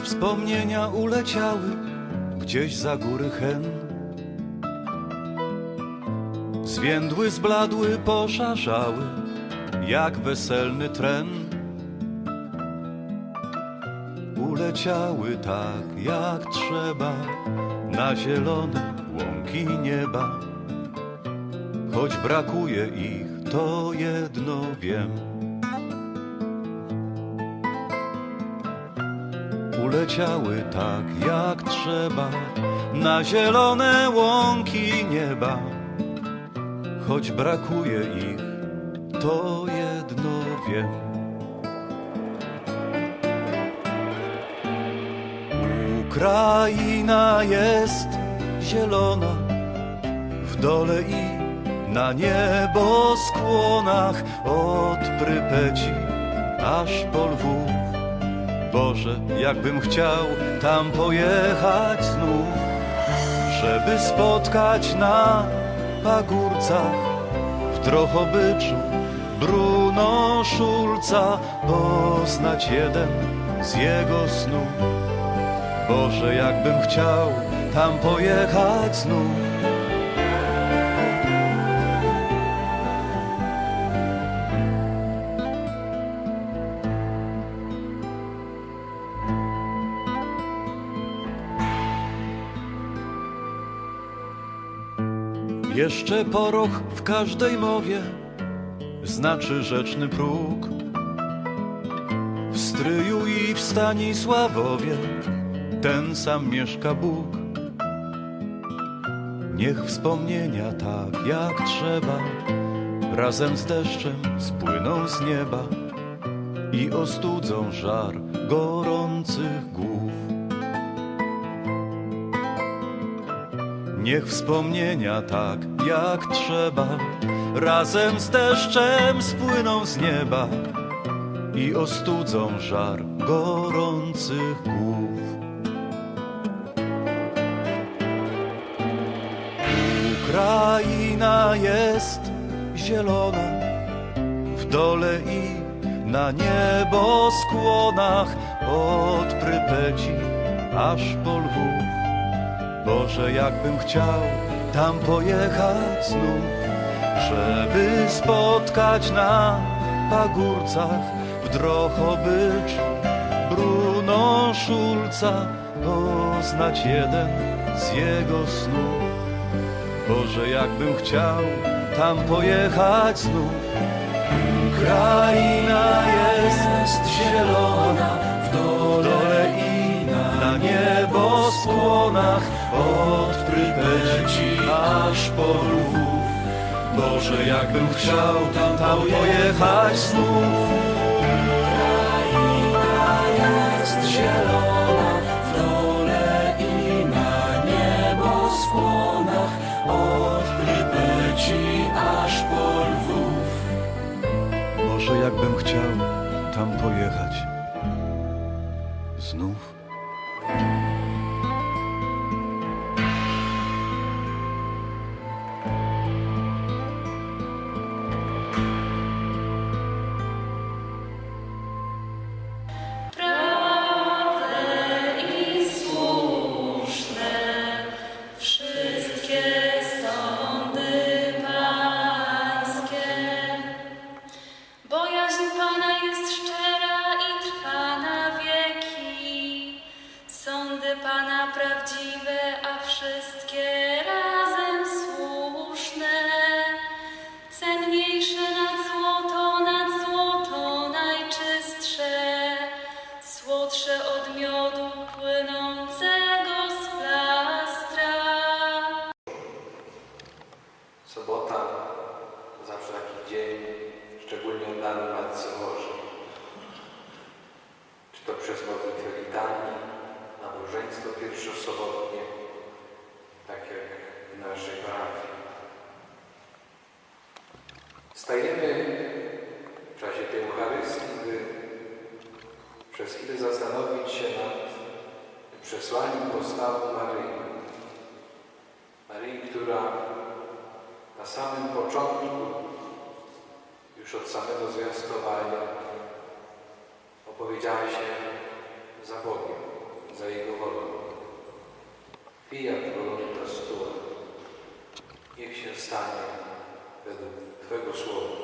wspomnienia uleciały gdzieś za góry hen. Zwiędły, zbladły, poszarzały, jak weselny tren. Uleciały tak jak trzeba na zielone łąki nieba. Choć brakuje ich, to jedno wiem. Uleciały tak jak trzeba na zielone łąki nieba. Choć brakuje ich, to jedno wiem. Ukraina jest zielona w dole i na niebo skłonach od Prypeci aż po Lwów. Boże, jakbym chciał tam pojechać znów, żeby spotkać na pagórcach w Drohobyczu Bruno Szulca, poznać jeden z jego snów. Boże, jakbym chciał tam pojechać znów. Jeszcze poroch w każdej mowie znaczy rzeczny próg. W Stryju i w Stanisławowie ten sam mieszka Bóg. Niech wspomnienia tak jak trzeba razem z deszczem spłyną z nieba i ostudzą żar gorących głów. Niech wspomnienia tak jak trzeba razem z deszczem spłyną z nieba i ostudzą żar gorących głów. Ukraina jest zielona w dole i na niebo skłonach od Prypeci aż po Lwów. Boże, jakbym chciał tam pojechać znów, żeby spotkać na pagórcach w Drohobyczu Bruno Szulca, poznać jeden z jego snów. Boże, jakbym chciał tam pojechać znów. Ukraina od Prypeci aż po Lwów. Boże, jakbym chciał tam, tam pojechać znów. jest zielona w dole i na niebo skłonach od Prypeci aż po Lwów. Boże, jakbym chciał tam pojechać znów. Sobota zawsze taki dzień szczególnie oddany Matce Bożej. Czy to przez modlitwę litanii, nabożeństwo pierwszosobotnie, tak jak w naszej parafii. Stajemy w czasie tej Eucharystii, by przez chwilę zastanowić się nad przesłaniem postawy Maryi. Maryi, która samym początku, już od samego zwiastowania, opowiedziała się za Bogiem. za Jego wolą. Fiat voluntas Tua. Niech się stanie według Twego słowa.